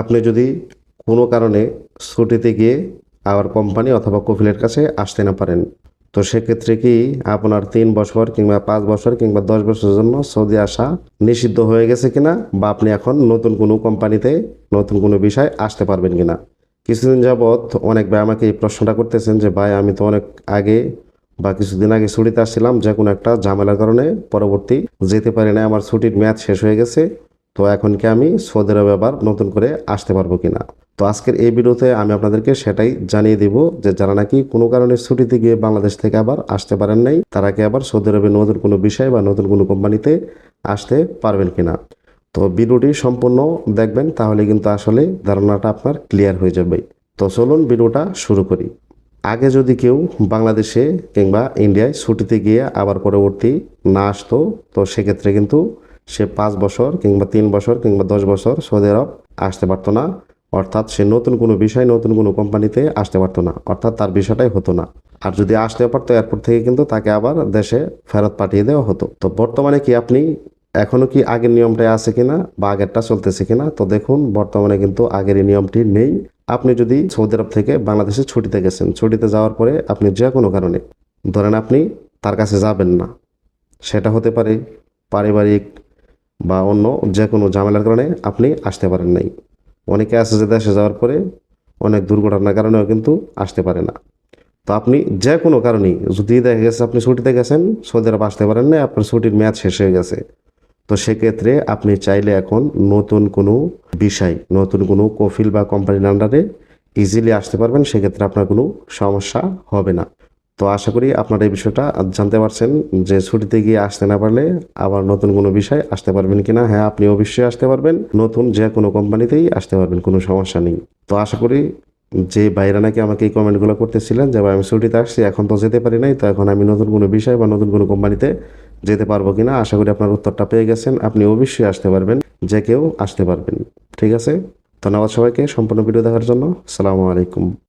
আপনি যদি কোনো কারণে ছুটিতে গিয়ে আবার কোম্পানি অথবা কফিলের কাছে আসতে না পারেন, তো সেক্ষেত্রে কি আপনার তিন বছর কিংবা পাঁচ বছর কিংবা দশ বছরের জন্য সৌদি আসা নিষিদ্ধ হয়ে গেছে কিনা বা আপনি এখন নতুন কোনো কোম্পানিতে নতুন কোনো বিষয় আসতে পারবেন কিনা? কিছুদিন যাবৎ অনেক ভাই আমাকে এই প্রশ্নটা করতেছেন যে, ভাই, আমি তো অনেক আগে বা কিছুদিন আগে ছুটিতে আসছিলাম যে কোনো একটা ঝামেলার কারণে পরবর্তী যেতে পারি না আমার ছুটির মেয়াদ শেষ হয়ে গেছে। তো এখন কি আমি সৌদি আরবে আবার নতুন করে আসতে পারব কিনা? তো আজকের এই ভিডিওতে আমি আপনাদেরকে সেটাই জানিয়ে দিব যে যারা নাকি কোনো কারণে ছুটিতে গিয়ে বাংলাদেশ থেকে আবার আসতে পারেন নাই, তারা কি আবার সৌদি আরবে নতুন কোনো বিষয় বা নতুন কোনো কোম্পানিতে আসতে পারবেন কিনা? তো ভিডিওটি সম্পূর্ণ দেখবেন, তাহলে কিন্তু আসলে ধারণাটা আপনার ক্লিয়ার হয়ে যাবে। তো চলুন ভিডিওটা শুরু করি। আগে যদি কেউ বাংলাদেশে কিংবা ইন্ডিয়ায় ছুটিতে গিয়ে আবার পরবর্তী না আসতো, তো সেক্ষেত্রে কিন্তু সে পাঁচ বছর কিংবা তিন বছর কিংবা দশ বছর সৌদি আরব আসতে পারতো না। অর্থাৎ সে নতুন কোনো বিষয়, নতুন কোনো কোম্পানিতে আসতে পারতো না। অর্থাৎ তার বিষয়টাই হতো না। আর যদি আসতে পারতো এয়ারপোর্ট থেকে কিন্তু তাকে আবার দেশে ফেরত পাঠিয়ে দেওয়া হতো। তো বর্তমানে কি আপনি এখনও কি আগের নিয়মটাই আছে কিনা বা আগেরটা চলতেছে কিনা, তো দেখুন, বর্তমানে কিন্তু আগের এই নিয়মটি নেই। আপনি যদি সৌদি আরব থেকে বাংলাদেশে ছুটিতে গেছেন, ছুটিতে যাওয়ার পরে আপনি যে কোনো কারণে, ধরেন আপনি তার কাছে যাবেন না, সেটা হতে পারে পারিবারিক বা অন্য যে কোনো ঝামেলার কারণে আপনি আসতে পারেন নাই। অনেকে আছে যে দেশে যাওয়ার পরে অনেক দুর্ঘটনার কারণেও কিন্তু আসতে পারে না। তো আপনি যে কোনো কারণেই, যদি দেখা গেছে আপনি ছুটিতে গেছেন, সৌদি আরব আসতে পারেন না আপনার ছুটির মেয়াদ শেষ হয়ে গেছে। তো সেক্ষেত্রে আপনি চাইলে এখন নতুন কোনো বিষয়, নতুন কোনো কফিল বা কোম্পানির আন্ডারে ইজিলি আসতে পারবেন, সেক্ষেত্রে আপনার কোনো সমস্যা হবে না। তো আশা করি আপনারা এই বিষয়টা জানতে পারছেন যে ছুটিতে গিয়ে আসতে না পারলে আবার নতুন কোনো বিষয় আসতে পারবেন কিনা। হ্যাঁ আপনি অবশ্যই আসতে পারবেন। নতুন যে কোনো কোম্পানিতেই আসতে পারবেন, কোনো সমস্যা নেই। তো আশা করি যে বাইরে নাকি আমাকে এই কমেন্টগুলো করতেছিলেন যে আমি ছুটিতে আসছি, এখন তো যেতে পারি নাই, তো এখন আমি নতুন কোনো বিষয় বা নতুন কোনো কোম্পানিতে যেতে পারব কিনা? আশা করি আপনার উত্তরটা পেয়ে গেছেন। আপনি অবশ্যই আসতে পারবেন, যে কেউ আসতে পারবেন। ঠিক আছে? ধন্যবাদ সবাইকে সম্পূর্ণ ভিডিও দেখার জন্য। আসসালামু আলাইকুম।